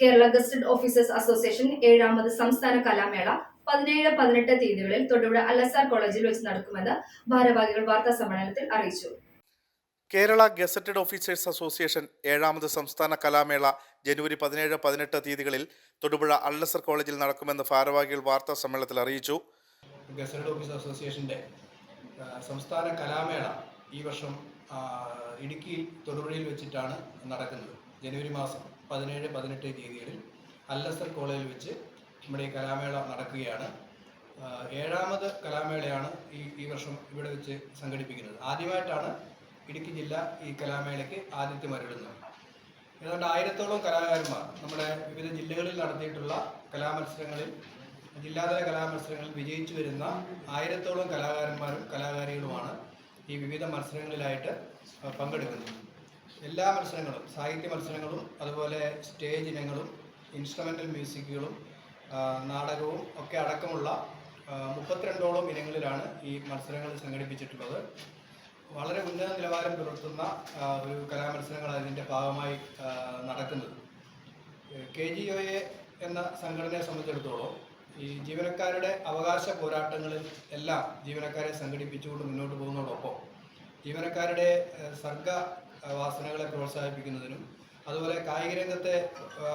Kerala gazetted officers association ഏഴാമത് സംസ്ഥാന കലാമേള പതിനേഴ് പതിനെട്ട് തീയതികളിൽ തൊടുപുഴ അലസാർ കോളേജിൽ വെച്ച് നടക്കുമെന്ന് ഭാരവാഹികൾ വാർത്താ സമ്മേളനത്തിൽ അറിയിച്ചു. കേരള ഗസറ്റഡ് ഓഫീസേഴ്സ് അസോസിയേഷൻ ഏഴാമത് സംസ്ഥാന കലാമേള ജനുവരി പതിനേഴ് പതിനെട്ട് തീയതികളിൽ തൊടുപുഴ അള്ളസർ കോളേജിൽ നടക്കുമെന്ന് ഭാരവാഹികൾ വാർത്താ സമ്മേളനത്തിൽ അറിയിച്ചു. ഗസറ്റഡ് ഓഫീസ് അസോസിയേഷന്റെ സംസ്ഥാന കലാമേള ഈ വർഷം ഇടുക്കിയിൽ തൊടുപുഴയിൽ വെച്ചിട്ടാണ് നടക്കുന്നത്. ജനുവരി മാസം പതിനേഴ് പതിനെട്ട് തീയതികളിൽ അല്ലസർ കോളേജിൽ വെച്ച് നമ്മുടെ ഈ കലാമേള നടക്കുകയാണ്. ഏഴാമത് കലാമേളയാണ് ഈ ഈ വർഷം ഇവിടെ വെച്ച് സംഘടിപ്പിക്കുന്നത്. ആദ്യമായിട്ടാണ് ഇടുക്കി ജില്ല ഈ കലാമേളയ്ക്ക് ആതിഥ്യം അരുളുന്നത്. ഏതാണ്ട് ആയിരത്തോളം കലാകാരന്മാർ നമ്മുടെ വിവിധ ജില്ലകളിൽ നടത്തിയിട്ടുള്ള കലാമത്സരങ്ങളിൽ ജില്ലാതല കലാമത്സരങ്ങളിൽ വിജയിച്ചു വരുന്ന ആയിരത്തോളം കലാകാരന്മാരും കലാകാരികളുമാണ് ഈ വിവിധ മത്സരങ്ങളിലായിട്ട് പങ്കെടുക്കുന്നത്. എല്ലാ മത്സരങ്ങളും സാഹിത്യ മത്സരങ്ങളും അതുപോലെ സ്റ്റേജ് ഇനങ്ങളും ഇൻസ്ട്രുമെന്റൽ മ്യൂസിക്കുകളും നാടകവും ഒക്കെ അടക്കമുള്ള മുപ്പത്തിരണ്ടോളം ഇനങ്ങളിലാണ് ഈ മത്സരങ്ങൾ സംഘടിപ്പിച്ചിട്ടുള്ളത്. വളരെ ഉന്നത നിലവാരം പുലർത്തുന്ന ഒരു കലാമത്സരങ്ങളാണ് ഇതിന്റെ ഭാഗമായി നടക്കുന്നത്. കെ ജി ഒ എ എന്ന സംഘടനയെ സംബന്ധിച്ചിടത്തോളം ഈ ജീവനക്കാരുടെ അവകാശ പോരാട്ടങ്ങളിൽ എല്ലാം ജീവനക്കാരെ സംഘടിപ്പിച്ചുകൊണ്ട് മുന്നോട്ട് പോകുന്നതോടൊപ്പം ജീവനക്കാരുടെ സർഗ വാസനകളെ പ്രോത്സാഹിപ്പിക്കുന്നതിനും അതുപോലെ കായിക രംഗത്തെ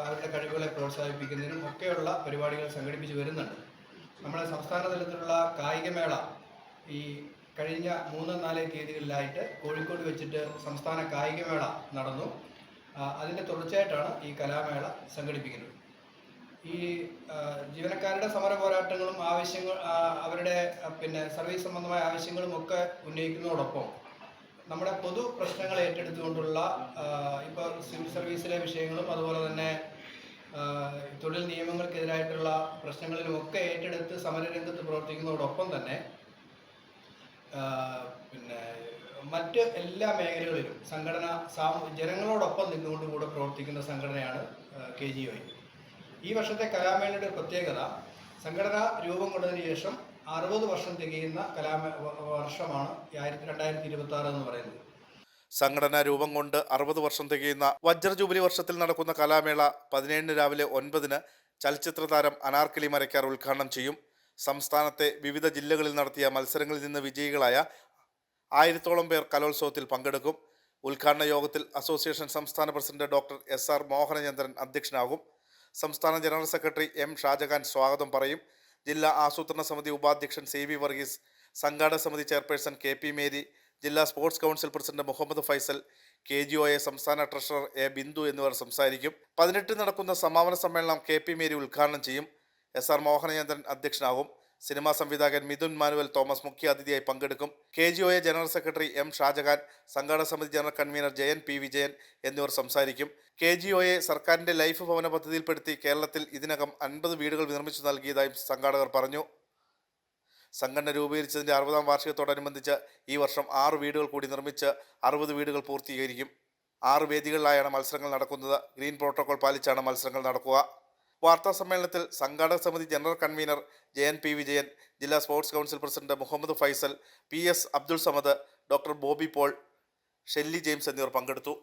അവരുടെ കഴിവുകളെ പ്രോത്സാഹിപ്പിക്കുന്നതിനും ഒക്കെയുള്ള പരിപാടികൾ സംഘടിപ്പിച്ച് വരുന്നുണ്ട്. നമ്മുടെ സംസ്ഥാന തലത്തിലുള്ള കായികമേള ഈ കഴിഞ്ഞ മൂന്ന് നാല് തീയതികളിലായിട്ട് കോഴിക്കോട് വെച്ചിട്ട് സംസ്ഥാന കായികമേള നടന്നു. അതിന്റെ തുടർച്ചയായിട്ടാണ് ഈ കലാമേള സംഘടിപ്പിക്കുന്നത്. ഈ ജീവനക്കാരുടെ സമര പോരാട്ടങ്ങളും ആവശ്യങ്ങൾ അവരുടെ പിന്നെ സർവീസ് സംബന്ധമായ ആവശ്യങ്ങളും ഒക്കെ ഉന്നയിക്കുന്നതോടൊപ്പം നമ്മുടെ പൊതു പ്രശ്നങ്ങൾ ഏറ്റെടുത്തുകൊണ്ടുള്ള ഇപ്പോൾ സിവിൽ സർവീസിലെ വിഷയങ്ങളും അതുപോലെ തന്നെ തൊഴിൽ നിയമങ്ങൾക്കെതിരായിട്ടുള്ള പ്രശ്നങ്ങളിലുമൊക്കെ ഏറ്റെടുത്ത് സമരരംഗത്ത് പ്രവർത്തിക്കുന്നതോടൊപ്പം തന്നെ പിന്നെ മറ്റ് എല്ലാ മേഖലകളിലും സംഘടന ജനങ്ങളോടൊപ്പം നിന്നുകൊണ്ട് കൂടെ പ്രവർത്തിക്കുന്ന സംഘടനയാണ് കെ ജി ഒ ഈ വർഷത്തെ കലാമേളയുടെ പ്രത്യേകത സംഘടന രൂപം കൊണ്ടതിന് ശേഷം അറുപത് വർഷം തികയുന്ന കലാമ വർഷമാണ് ആയിരത്തി രണ്ടായിരത്തി ഇരുപത്തി ആറ് എന്ന് പറയുന്നത്. സംഘടന രൂപം കൊണ്ട് അറുപത് വർഷം തികയുന്ന വജ്ര ജൂബിലി വർഷത്തിൽ നടക്കുന്ന കലാമേള പതിനേഴിന് രാവിലെ ഒൻപതിന് ചലച്ചിത്ര താരം അനാർക്കലി മരക്കാർ ഉദ്ഘാടനം ചെയ്യും. സംസ്ഥാനത്തെ വിവിധ ജില്ലകളിൽ നടത്തിയ മത്സരങ്ങളിൽ നിന്ന് വിജയികളായ ആയിരത്തോളം പേർ കലോത്സവത്തിൽ പങ്കെടുക്കും. ഉദ്ഘാടന യോഗത്തിൽ അസോസിയേഷൻ സംസ്ഥാന president doctor S R Mohanachandran അധ്യക്ഷനാകും. സംസ്ഥാന ജനറൽ സെക്രട്ടറി എം ഷാജഹാൻ സ്വാഗതം പറയും. ജില്ലാ ആസൂത്രണ സമിതി ഉപാധ്യക്ഷൻ സി വി വർഗീസ് സംഘാടക സമിതി ചെയർപേഴ്സൺ കെ പി മേരി ജില്ലാ sports council president Muhammad Faisal K G O A സംസ്ഥാന ട്രഷറർ എ ബിന്ദു എന്നിവർ സംസാരിക്കും. പതിനെട്ടിന് നടക്കുന്ന സമാപന സമ്മേളനം കെ പി മേരി ഉദ്ഘാടനം ചെയ്യും. എസ് ആർ മോഹനചന്ദ്രൻ അധ്യക്ഷനാകും. സിനിമാ സംവിധായകൻ മിഥുൻ മാനുവൽ തോമസ് മുഖ്യാതിഥിയായി പങ്കെടുക്കും. K G O A general secretary M Shajahan സംഘാടന സമിതി general convener Jayan P Vijayan എന്നിവർ സംസാരിക്കും. കെ ജി ഒ എ സർക്കാരിന്റെ ലൈഫ് ഭവന പദ്ധതിയിൽപ്പെടുത്തി കേരളത്തിൽ ഇതിനകം അൻപത് വീടുകൾ നിർമ്മിച്ചു നൽകിയതായും സംഘാടകർ പറഞ്ഞു. സംഘടന രൂപീകരിച്ചതിന്റെ അറുപതാം വാർഷികത്തോടനുബന്ധിച്ച് ഈ വർഷം ആറ് വീടുകൾ കൂടി നിർമ്മിച്ച് അറുപത് വീടുകൾ പൂർത്തീകരിക്കും. ആറ് വേദികളിലായാണ് മത്സരങ്ങൾ നടക്കുന്നത്. ഗ്രീൻ പ്രോട്ടോകോൾ പാലിച്ചാണ് മത്സരങ്ങൾ നടക്കുക. വാർത്താ സമ്മേളനത്തിൽ സംഘാടക സമിതി general convener Jayan P Vijayan ജില്ലാ sports council president Muhammad Faisal P S Abdul Samad doctor Bobby Paul Shelly James എന്നിവർ പങ്കെടുത്തു.